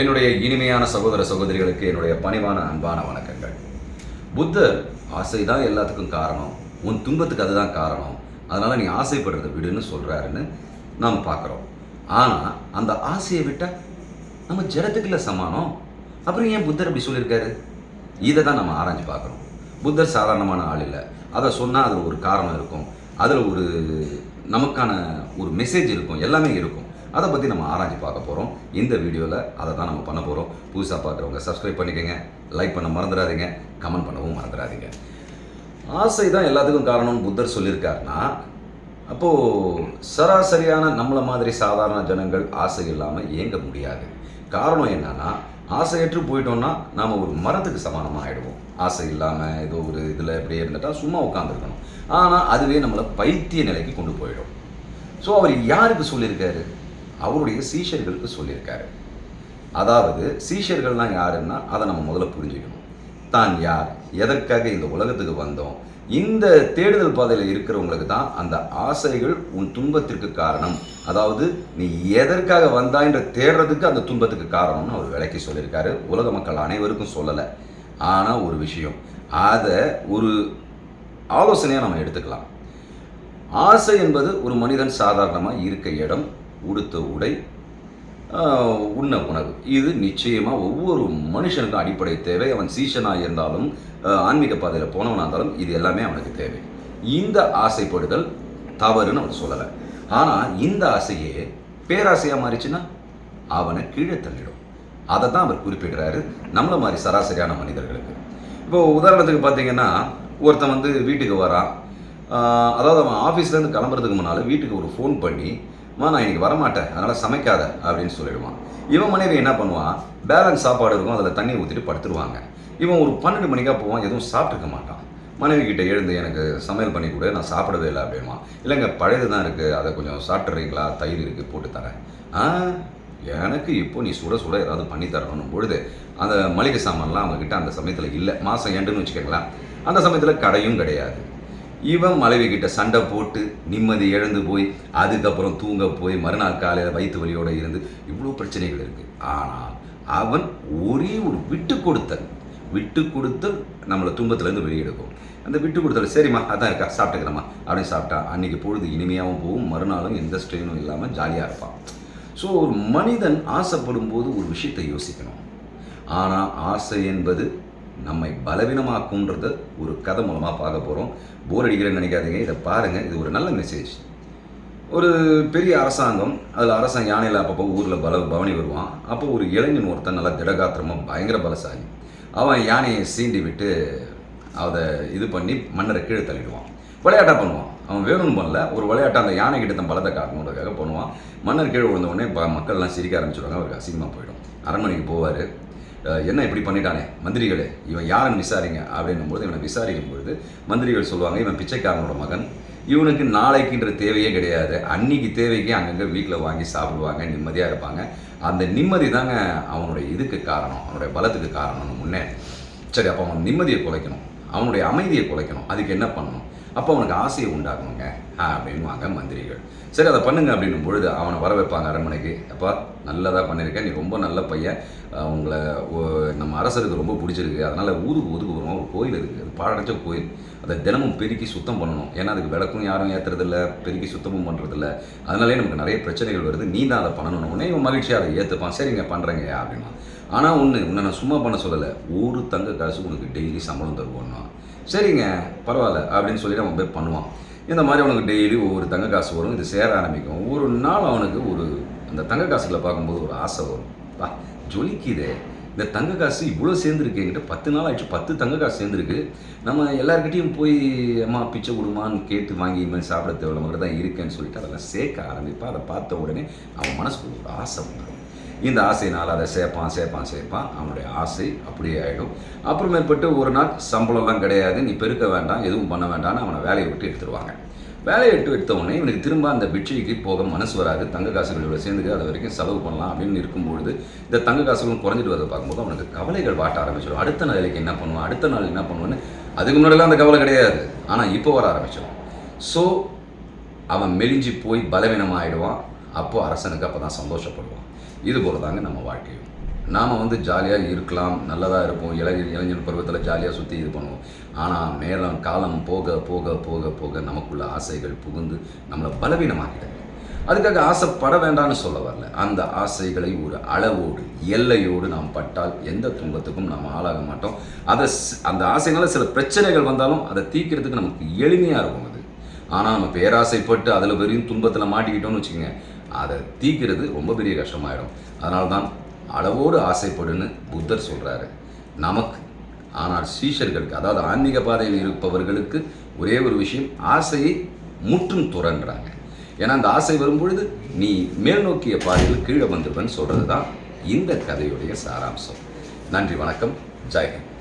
என்னுடைய இனிமையான சகோதர சகோதரிகளுக்கு என்னுடைய பணிவான அன்பான வணக்கங்கள். புத்தர் ஆசை தான் எல்லாத்துக்கும் காரணம். உன் துன்பத்துக்கு அதுதான் காரணம். அதனால் நீ ஆசைப்படுறதை விடுன்னு சொல்கிறாருன்னு நாம் பார்க்குறோம் ஆனால் அந்த ஆசையை விட்டால் நம்ம ஜடத்துக்குள்ள சமானம். அப்புறம் ஏன் புத்தர் அப்படி சொல்லியிருக்காரு? இதை தான் நம்ம ஆராய்ஞ்சு பார்க்குறோம் புத்தர் சாதாரணமான ஆள் இல்லை. அதை சொன்னால் அதில் ஒரு காரணம் இருக்கும். அதில் ஒரு நமக்கான ஒரு மெசேஜ் இருக்கும். எல்லாமே இருக்கும். அதை பற்றி நம்ம ஆராய்ச்சி பார்க்க போகிறோம் இந்த வீடியோவில் அதை தான் நம்ம பண்ண போகிறோம் புதுசாக பார்க்குறவங்க சப்ஸ்கிரைப் பண்ணிக்கோங்க லைக் பண்ண மறந்துடாதீங்க கமெண்ட் பண்ணவும் மறந்துடாதீங்க. ஆசை தான் எல்லாத்துக்கும் காரணம்னு புத்தர் சொல்லியிருக்காருன்னா அப்போது சராசரியான நம்மளை மாதிரி சாதாரண ஜனங்கள் ஆசை இல்லாமல் இயங்க முடியாது. காரணம் என்னன்னா ஆசையற்று போயிட்டோம்னா நாம் ஒரு மரத்துக்கு சமானமாக ஆகிடுவோம் ஆசை இல்லாமல் ஏதோ ஒரு இதில் இப்படியே இருந்துட்டால் சும்மா உட்காந்துருக்கணும் ஆனால் அதுவே நம்மளை பைத்திய நிலைக்கு கொண்டு போயிடும். ஸோ அவர் யாருக்கு சொல்லியிருக்காரு? அவருடைய சீஷர்களுக்கு சொல்லியிருக்காரு. அதாவது சீஷர்கள்லாம் யாருன்னா அதை நம்ம முதல்ல புரிஞ்சுக்கணும். தான் யார்? எதற்காக இந்த உலகத்துக்கு வந்தோம்? இந்த தேடுதல் பாதையில் இருக்கிறவங்களுக்கு தான் அந்த ஆசைகள் உன் துன்பத்திற்கு காரணம். அதாவது நீ எதற்காக வந்தாய்ன்ற தேடுறதுக்கு அந்த துன்பத்துக்கு காரணம்னு அவர் விளக்கி சொல்லியிருக்காரு. உலக மக்கள் அனைவருக்கும் சொல்லலை. ஆனால் ஒரு விஷயம். அதை ஒரு ஆலோசனையாக நம்ம எடுத்துக்கலாம். ஆசை என்பது ஒரு மனிதன் சாதாரணமாக இருக்க இடம். உடுத்த உடை உண்ண உணவு. இது நிச்சயமாக ஒவ்வொரு மனுஷனுக்கும் அடிப்படை தேவை. அவன் சீசனாக இருந்தாலும் ஆன்மீக பாதையில் போனவனாக இருந்தாலும் இது எல்லாமே அவனுக்கு தேவை. இந்த ஆசைப்படுதல் தவறுன்னு அவன் சொல்லலை. ஆனால் இந்த ஆசையே பேராசையாக மாறிச்சுன்னா அவனை கீழே தள்ளிடும். அதை தான் அவர் குறிப்பிடுறாரு. நம்மளை மாதிரி சராசரியான மனிதர்களுக்கு. இப்போ உதாரணத்துக்கு பார்த்தீங்கன்னா ஒருத்தன் வந்து வீட்டுக்கு வரான். அதாவது அவன் ஆஃபீஸ்லேருந்து கிளம்புறதுக்கு முன்னால் வீட்டுக்கு ஒரு ஃபோன் பண்ணி மா நான் இன்னைக்கு வரமாட்டேன். அதனால் சமைக்காத. அப்படின்னு சொல்லிடுவான். இவன் மனைவி என்ன பண்ணுவான் பேலன்ஸ் சாப்பாடு இருக்கும் அதில் தண்ணி ஊற்றிட்டு படுத்துருவாங்க. இவன் ஒரு பன்னெண்டு மணிக்கா போவான் எதுவும் சாப்பிட்டுக்க மாட்டான். மனைவி கிட்ட எழுந்து எனக்கு சமையல் பண்ணி கொடு நான் சாப்பிடவே இல்லை. அப்படின்வான் இல்லைங்க பழையது தான் இருக்குது அதை கொஞ்சம் சாப்பிட்றீங்களா தயிர் இருக்குது போட்டு தரேன். ஆ? எனக்கு இப்போ நீ சுட சுட ஏதாவது பண்ணி தரணும் பொழுது அந்த மளிகை சாமான்லாம் அவங்கக்கிட்ட அந்த சமயத்தில் இல்லை. மாதம் எண்டுன்னு வச்சுக்கோங்களேன். அந்த சமயத்தில் கடையும் கிடையாது. இவன் மனைவி கிட்ட சண்டை போட்டு நிம்மதி இழந்து போய் அதுக்கப்புறம் தூங்க போய் மறுநாள் காலையில் வயிற்று வலியோடு இருந்து இவ்வளோ பிரச்சனைகள் இருக்குது ஆனால் அவன் ஒரே ஒரு விட்டு கொடுத்தல் விட்டு கொடுத்து நம்மளை துன்பத்துலேருந்து வெளியெடுக்கும். அந்த விட்டு கொடுத்தல் சரிம்மா அதான் இருக்கா சாப்பிட்டுக்கிறேம்மா அப்படின்னு சாப்பிட்டா அன்றைக்கி பொழுது இனிமையாகவும் போகும் மறுநாளும் எந்த ஸ்ட்ரெயினும் இல்லாமல் ஜாலியாக இருப்பான். ஸோ ஒரு மனிதன் ஆசைப்படும் போது ஒரு விஷயத்தை யோசிக்கணும். ஆனால் ஆசை என்பது நம்மை பலவீனமாக்கும்ன்றத ஒரு கதை மூலமாக பார்க்க போகிறோம் போர் அடிக்கிறேன்னு நினைக்காதீங்க. இதை பாருங்கள் இது ஒரு நல்ல மெசேஜ் ஒரு பெரிய அரசாங்கம் அதில் அரசாங்கம் யானையில் அப்பப்போ ஊரில் பல பவனி வருவான். அப்போ ஒரு இளைஞன் ஒருத்தன் நல்லா திடகாத்திரமாக பயங்கர பலசாலி. அவன் யானையை சீண்டி விட்டு அதை இது பண்ணி மன்னரை கீழே தள்ளிடுவான். விளையாட்டாக பண்ணுவான். அவன் வேணும்னு பண்ணல. ஒரு விளையாட்டை அந்த யானை கிட்ட தன் பலத்தை காட்டணுன்றதுக்காக பண்ணுவான். மன்னர் கீழே விழுந்த உடனே மக்கள்லாம் சிரிக்க ஆரம்பிச்சிடுவாங்க. அவருக்கு அசிங்கமாக போயிடும். அரண்மனைக்கு போவார். என்ன இப்படி பண்ணிட்டானே? மந்திரிகளே இவன் யாருன்னு விசாரிங்க அப்படின்னும் பொழுது இவனை விசாரிக்கும் பொழுது மந்திரிகள் சொல்லுவாங்க இவன் பிச்சைக்காரனோட மகன். இவனுக்கு நாளைக்குன்ற தேவையே கிடையாது. அன்னைக்கு தேவைக்கு அங்கங்கே வீட்டில் வாங்கி சாப்பிடுவாங்க நிம்மதியாக இருப்பாங்க. அந்த நிம்மதி தாங்க அவனுடைய இதுக்கு காரணம் அவனுடைய பலத்துக்கு காரணம்னு முன்னே. சரி அப்போ அவன் நிம்மதியை குலைக்கணும். அவனுடைய அமைதியை குலைக்கணும். அதுக்கு என்ன பண்ணணும்? அப்போ அவனுக்கு ஆசையை உண்டாக்கணுங்க அப்படின்வாங்க மந்திரிகள். சரி அதை பண்ணுங்க அப்படின்னும் பொழுது அவனை வர வைப்பாங்க அரண்மனைக்கு. அப்பா நல்லதாக பண்ணியிருக்கேன் நீ ரொம்ப நல்ல பையன். அவங்கள நம்ம அரசருக்கு ரொம்ப பிடிச்சிருக்கு. அதனால் ஊருக்கு ஒதுக்கு வருவோம். ஒரு கோயில் இருக்குது அது பாழடைச்ச கோயில். அதை தினமும் பெருக்கி சுத்தம் பண்ணணும். ஏன்னா அதுக்கு விளக்கும் யாரும் ஏற்றுறதில்ல பெருக்கி சுத்தமும் பண்ணுறதில்ல அதனாலே நமக்கு நிறைய பிரச்சனைகள் வருது. நீ தான் அதை பண்ணணும் உடனே இவன் மகிழ்ச்சியாக அதை ஏற்றுப்பான் சரிங்க பண்ணுறேங்க அப்படின்னா. ஆனால் ஒன்று உன்னை நான் சும்மா பண்ண சொல்லலை. ஒரு தங்க காசு உனக்கு டெய்லி சம்பளம் தருவோம்னா சரிங்க பரவாயில்ல அப்படின்னு சொல்லி அவன் போய் பண்ணுவான். இந்த மாதிரி அவனுக்கு டெய்லி ஒவ்வொரு தங்க காசு வரும். இது சேர ஆரம்பிக்கும். ஒரு நாள் அவனுக்கு ஒரு அந்த தங்க காசுகளை பார்க்கும்போது ஒரு ஆசை வரும். பா ஜொலிக்குதே. இந்த தங்க காசு இவ்வளோ சேர்ந்துருக்கு என்கிட்ட பத்து நாள் ஆயிடுச்சு. பத்து தங்க காசு சேர்ந்துருக்கு. நம்ம எல்லாருக்கிட்டையும் போய் அம்மா பிச்சை கொடுமான்னு கேட்டு வாங்கி இது மாதிரி சாப்பிட தேவையில்ல. தான் இருக்கேன்னு சொல்லிட்டு அதெல்லாம் சேர்க்க ஆரம்பிப்பான் அதை பார்த்த உடனே அவன் மனசுக்குள்ள ஒரு ஆசை வந்துடும். இந்த ஆசையினால் அதை சேர்ப்பான் சேர்ப்பான் சேர்ப்பான். அவனுடைய ஆசை அப்படியே ஆகிடும் அப்புறமேற்பட்டு ஒரு நாள் சம்பளம்லாம் கிடையாது. நீ பெருக்க வேண்டாம் எதுவும் பண்ண வேண்டாம்னு அவனை வேலையை விட்டு எடுத்துருவாங்க. வேலையை விட்டு எடுத்த உடனே இவனுக்கு திரும்ப அந்த பிட்சைக்கு போக மனசு வராது. தங்க காசுகளோட சேர்ந்துக்கு அது வரைக்கும் செலவு பண்ணலாம் அப்படின்னு இருக்கும்பொழுது இந்த தங்க காசுகளும் குறைஞ்சிட்டு வரதை பார்க்கும்போது அவனுக்கு கவலைகள் வாட்ட ஆரம்பிச்சிடும். அடுத்த நாளைக்கு என்ன பண்ணுவான்? அடுத்த நாள் என்ன பண்ணுவான்னு அதுக்கு முன்னாடிலாம் அந்த கவலை கிடையாது. ஆனால் இப்போ வர ஆரம்பிச்சிடும். ஸோ அவன் மெலிஞ்சு போய் பலவீனமாகிடுவான் அப்போது அரசனுக்கு அப்போ தான் சந்தோஷப்படுவான். இது போல தாங்க நம்ம வாழ்க்கையும். நாம் வந்து ஜாலியாக இருக்கலாம் நல்லதாக இருப்போம் இளைஞர் இளைஞர் பருவத்தில் ஜாலியாக சுற்றி இது பண்ணுவோம். ஆனால் மேலும் காலம் போக போக போக போக நமக்குள்ள ஆசைகள் புகுந்து நம்மளை பலவீனமாக்கிட்டாங்க அதுக்காக ஆசைப்பட வேண்டாம்னு சொல்ல வரல. அந்த ஆசைகளை ஒரு அளவோடு எல்லையோடு நாம் பட்டால் எந்த துன்பத்துக்கும் நாம் ஆளாக மாட்டோம். அதை அந்த ஆசைனால சில பிரச்சனைகள் வந்தாலும் அதை தீக்கிறதுக்கு நமக்கு எளிமையாக இருக்கும் அது. ஆனால் நம்ம பேராசைப்பட்டு அதில் பெரிய துன்பத்தில் மாட்டிக்கிட்டோம்னு வச்சுக்கோங்க அதை தீக்கிறது ரொம்ப பெரிய கஷ்டமாயிடும். அதனால தான் அளவோடு ஆசைப்படுன்னு புத்தர் சொல்கிறாரு நமக்கு ஆனால் சீஷர்களுக்கு அதாவது ஆன்மீக பாதையில் இருப்பவர்களுக்கு ஒரே ஒரு விஷயம் ஆசையை முற்றும் துறன்றாங்க. ஏன்னா அந்த ஆசை வரும்பொழுது நீ மேல் நோக்கிய பாதையில் கீழே வந்துடுவேன்னு சொல்கிறது தான் இந்த கதையுடைய சாராம்சம். நன்றி வணக்கம். ஜெயஹிந்த்